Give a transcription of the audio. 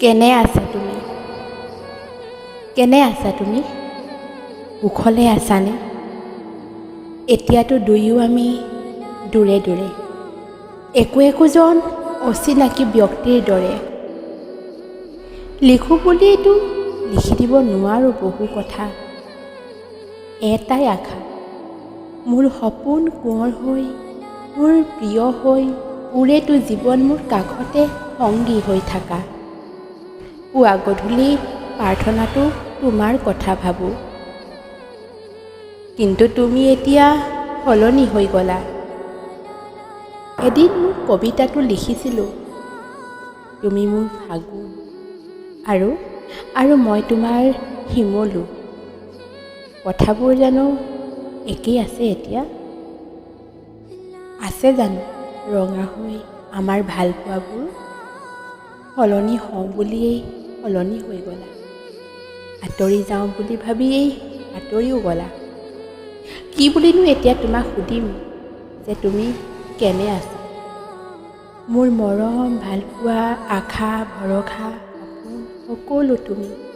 কেনে আছা তুমি কেনে আছা তুমি কুশলে আছানে এতিয়াতো দুয়ো আমি দূৰে দূৰে একো একোজন অচিনাকি ব্যক্তিৰ দৰে লিখোঁ বুলিতো লিখি দিব নোৱাৰোঁ বহু কথা এটাই আশা মোৰ সপোন কোঁৱৰ হৈ মোৰ প্ৰিয় হৈ উৰেতো জীৱন মোৰ কাষতে সংগী হৈ থাকা পুৱা গধূলি প্ৰাৰ্থনাটো তোমাৰ কথা ভাবোঁ। কিন্তু তুমি এতিয়া সলনি হৈ গ'লা। এদিন মোৰ কবিতাটো লিখিছিলোঁ। তুমি মোৰ ফাগুন আৰু আৰু মই তোমাৰ শিমলু। কথাবোৰ জানো একেই আছে এতিয়া? আছে জানো ৰঙা হৈ আমাৰ ভালপোৱাবোৰ? সলনি হওঁ বুলিয়েই সলনি হৈ গ'লা। আঁতৰি যাওঁ বুলি ভাবিয়েই আঁতৰিও গ'লা। কি বুলিনো এতিয়া তোমাক সুধিম যে তুমি কেনে আছা? মোৰ মৰম ভালপোৱা আশা ভৰসা সকলো তুমি।